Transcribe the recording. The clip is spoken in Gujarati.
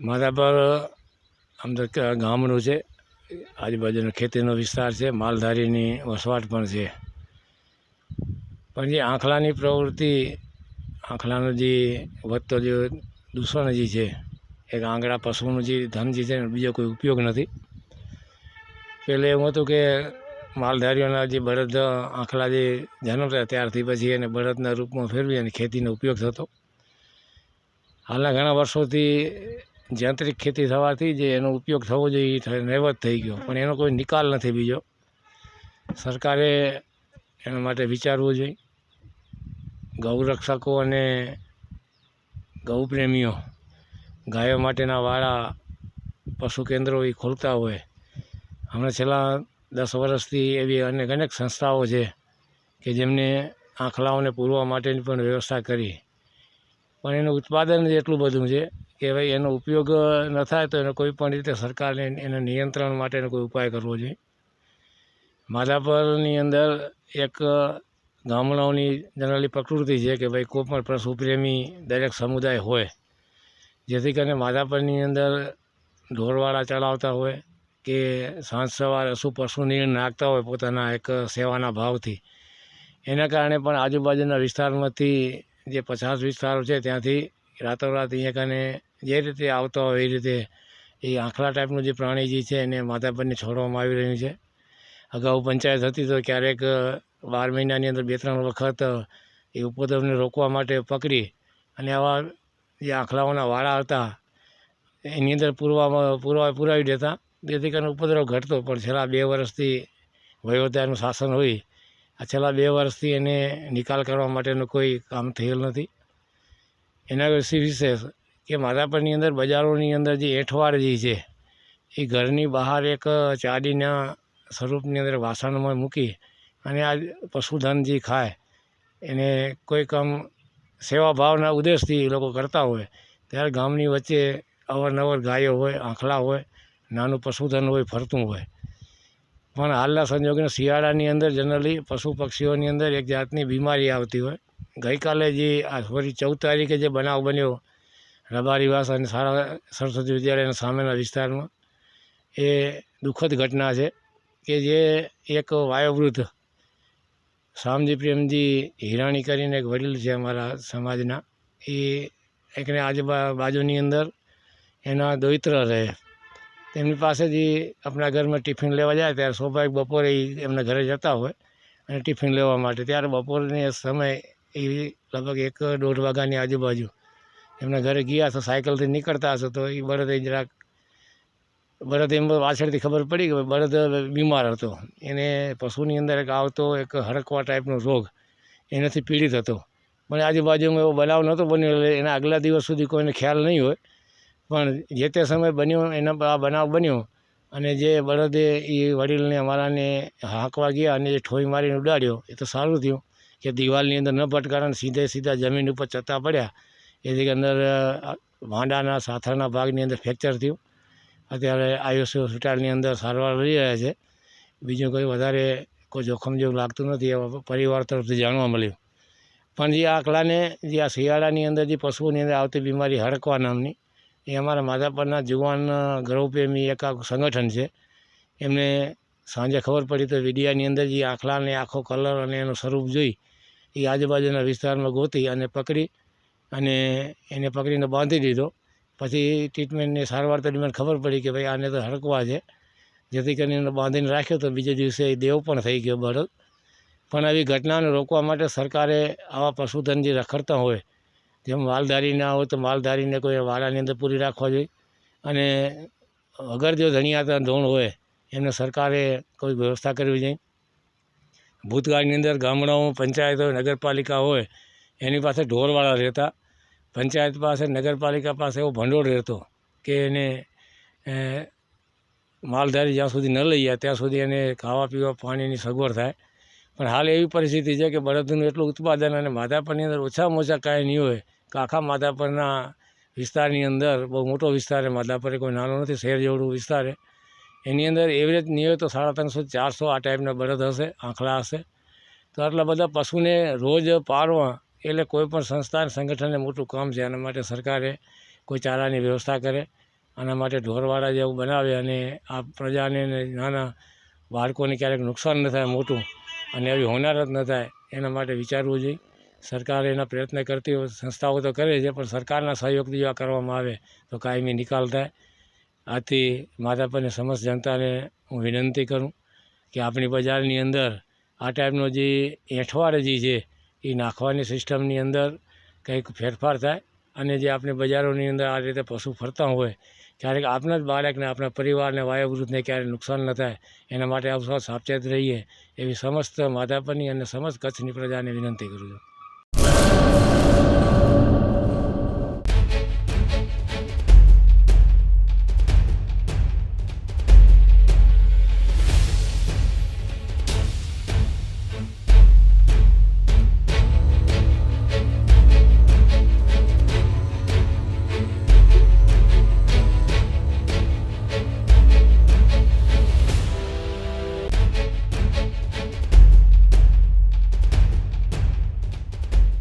માધાપર ક- ગામડું છે, આજુબાજુનો ખેતીનો વિસ્તાર છે, માલધારીની વસવાટ પણ છે. પણ જે આંખલાની પ્રવૃત્તિ, આંખલાનો જે વધતો જે દૂષણ જે છે, એક આંગળા પશુનું જે ધન જે છે બીજો કોઈ ઉપયોગ નથી. પહેલે એવું હતું કે માલધારીઓના જે બળદ, આંખલા જે જન્મતા ત્યારથી પછી એને બળદના રૂપમાં ફેરવી અને ખેતીનો ઉપયોગ થતો. હાલના ઘણા વર્ષોથી યાંત્રિક ખેતી થવાથી જે એનો ઉપયોગ થવો જોઈએ એ નહીવત થઈ ગયો. પણ એનો કોઈ નિકાલ નથી બીજો. સરકારે એના માટે વિચારવું જોઈએ. ગૌરક્ષકો અને ગૌપ્રેમીઓ ગાયો માટેના વાળા પશુ કેન્દ્રો એ ખોલતા હોય. હમણાં છેલ્લા દસ વર્ષથી એવી અનેક અનેક સંસ્થાઓ છે કે જેમને આંખલાઓને પૂરવા માટેની પણ વ્યવસ્થા કરી. પણ એનું ઉત્પાદન જ એટલું બધું છે કે ભાઈ એનો ઉપયોગ ન થાય તો એને કોઈ પણ રીતે સરકારને એના નિયંત્રણ માટેનો કોઈ ઉપાય કરવો જોઈએ. માધાપરની અંદર એક ગામડાઓની જનરલી પ્રકૃતિ છે કે ભાઈ કોઈ પણ પશુપ્રેમી દરેક સમુદાય હોય, જેથી કરીને માધાપરની અંદર ઢોરવાળા ચલાવતા હોય કે સાંજ સવારે શું પશુ નીણ નાખતા હોય પોતાના એક સેવાના ભાવથી. એના કારણે પણ આજુબાજુના વિસ્તારમાંથી જે પચાસ વિસ્તારો છે ત્યાંથી રાતોરાત અહીંયા કને જે રીતે આવતા હોય એ રીતે એ આંખલા ટાઈપનું જે પ્રાણી જે છે એને માધાપરને છોડવામાં આવી રહ્યું છે. અગાઉ પંચાયત હતી તો ક્યારેક બાર મહિનાની અંદર બે ત્રણ વખત એ ઉપદ્રવને રોકવા માટે પકડી અને આવા જે આંખલાઓના વાળા હતા, એની અંદર પૂરવામાં, પૂરવા, પુરાવી દેતા. જેથી કરીને ઉપદ્રવ ઘટતો, પણ છેલ્લા બે વર્ષથી વહીવટદારનું શાસન હોય, આ છેલ્લા બે વર્ષથી એને નિકાલ કરવા માટેનું કોઈ કામ થયેલ નથી. એના વિશે વિશેષ કે માધાપરની અંદર, બજારોની અંદર જે એંઠવાડ જે છે, એ ઘરની બહાર એક ચાડીના સ્વરૂપની અંદર વાસણમાં મૂકી અને આ પશુધન જે ખાય, એને કોઈક આમ સેવા ભાવના ઉદ્દેશથી એ લોકો કરતા હોય. ત્યારે ગામની વચ્ચે અવારનવાર ગાયો હોય, આંખલા હોય, નાનું પશુધન હોય, ફરતું હોય. પણ હાલના સંજોગોને શિયાળાની અંદર જનરલી પશુ પક્ષીઓની અંદર એક જાતની બીમારી આવતી હોય. ગઈકાલે જે આ સોરી ચૌદ તારીખે જે બનાવ બન્યો રબારીવાસ અને સારા સરસ્વતી વિદ્યાલયના સામેના વિસ્તારમાં એ દુઃખદ ઘટના છે કે જે એક વાયોવૃદ્ધ શામજી પ્રેમજી હિરાણી કરીને એક વડીલ છે અમારા સમાજના. એ એકને આજુબા બાજુની અંદર એના દોહિત્ર રહે. તેમની પાસેથી આપણા ઘરમાં ટિફિન લેવા જાય ત્યારે સ્વાભાવિક બપોરે એમના ઘરે જતા હોય અને ટિફિન લેવા માટે. ત્યારે બપોરની સમય એ લગભગ એક દોઢ વાગ્યાની આજુબાજુ એમના ઘરે ગયા તો સાયકલથી નીકળતા હશો તો એ બળદ જરાક, બળદ એમ પાછળથી ખબર પડી કે બળદ બીમાર હતો. એને પશુની અંદર એક આવતો એક હડકવા ટાઈપનો રોગ, એનાથી પીડિત હતો. પણ આજુબાજુમાં એવો બનાવ નહોતો બન્યો, એટલે એના આગલા દિવસ સુધી કોઈને ખ્યાલ નહીં હોય. પણ જે તે સમય બન્યો, એના આ બનાવ બન્યો અને જે બળદે એ વડીલને અમારાને હાંકવા ગયા અને જે ઠોઈ મારીને ઉડાડ્યો, એ તો સારું થયું કે દિવાલની અંદર ન ભટકારણ, સીધે સીધા જમીન ઉપર ચતા પડ્યા. એથી અંદર વાંડાના સાથળના ભાગની અંદર ફ્રેક્ચર થયું. અત્યારે આયુષ હોસ્પિટલની અંદર સારવાર લઈ રહ્યા છે. બીજું કોઈ વધારે કોઈ જોખમ જેવું લાગતું નથી એવા પરિવાર તરફથી જાણવા મળ્યું. પણ જે આંકડાને, જે આ શિયાળાની અંદર જે પશુઓની અંદર આવતી બીમારી હડકવા નામની, એ અમારા માધાપરના જુવાન ગૌપ્રેમી એક સંગઠન છે. એમને સાંજે ખબર પડી તો વીડિયાની અંદર જે આંખલાને આખો કલર અને એનું સ્વરૂપ જોઈ, એ આજુબાજુના વિસ્તારમાં ગોતી અને પકડી અને એને પકડીને બાંધી દીધો. પછી ટ્રીટમેન્ટની સારવાર દરમિયાન ખબર પડી કે ભાઈ આને તો હડકવા છે. જેથી કરીને એને બાંધીને રાખ્યો તો બીજે દિવસે એ દેવ પણ થઈ ગયો બળદ. પણ આવી ઘટનાને રોકવા માટે સરકારે આવા પશુધન જે રખડતા હોય, જેમ માલધારી ના હોય તો માલધારીને કોઈ વાળાની અંદર પૂરી રાખવા જોઈએ. અને વગર જો ધણિયાતા ધોણ હોય, એમને સરકારે કોઈ વ્યવસ્થા કરવી જોઈએ. ભૂતકાળની અંદર ગામડાઓ, પંચાયત હોય નગરપાલિકા હોય એની પાસે ઢોરવાળા રહેતા. પંચાયત પાસે, નગરપાલિકા પાસે એવો ભંડોળ રહેતો કે એને માલધારી જ્યાં સુધી ન લઈ જાય, ત્યાં સુધી એને ખાવા પીવા, પાણીની સગવડ થાય. પણ હાલ એવી પરિસ્થિતિ છે કે બળદનું એટલું ઉત્પાદન અને માધાપરની અંદર ઓછામાં ઓછા કાંઈ નહીં હોય, કે આખા માધાપરના વિસ્તારની અંદર, બહુ મોટો વિસ્તાર છે, માધાપર કોઈ નાનો નથી, શહેર જેવડું વિસ્તાર છે. એની અંદર એવરેજ નહીં હોય તો સાડા ત્રણસો, ચારસો આ ટાઈપના બળદ હશે, આંખલા હશે. તો આટલા બધા પશુને રોજ પાળવા એટલે કોઈ પણ સંસ્થા સંગઠનને મોટું કામ છે. એના માટે સરકારે કોઈ ચારાની વ્યવસ્થા કરે, આના માટે ઢોરવાડા જેવું બનાવે અને આ પ્રજાને નાના બાળકોને ક્યારેક નુકસાન ન થાય મોટું અને એવી હોનારત ન થાય, એના માટે વિચારવું જોઈએ. સરકાર એના પ્રયત્ન કરતી હોય, સંસ્થાઓ તો કરે છે, પણ સરકારના સહયોગથી આ કરવામાં આવે તો કાયમી નિકાલ થાય. આથી માધાપરની સમસ્ત જનતાને હું વિનંતી કરું કે આપણી બજારની અંદર આ ટાઈપનો જે એંઠવાડ જે છે એ નાખવાની સિસ્ટમની અંદર કંઈક ફેરફાર થાય અને જે આપણે બજારોની અંદર આ રીતે પશુ ફરતા હોય, ક્યારેક આપણા જ બાળકને, આપણા પરિવારને વાયુવૃદ્ધને ક્યારેય નુકસાન ન થાય, એના માટે આપ સાવચેત રહીએ એવી સમસ્ત માધાપરની અને સમસ્ત કચ્છની પ્રજાને વિનંતી કરું છું.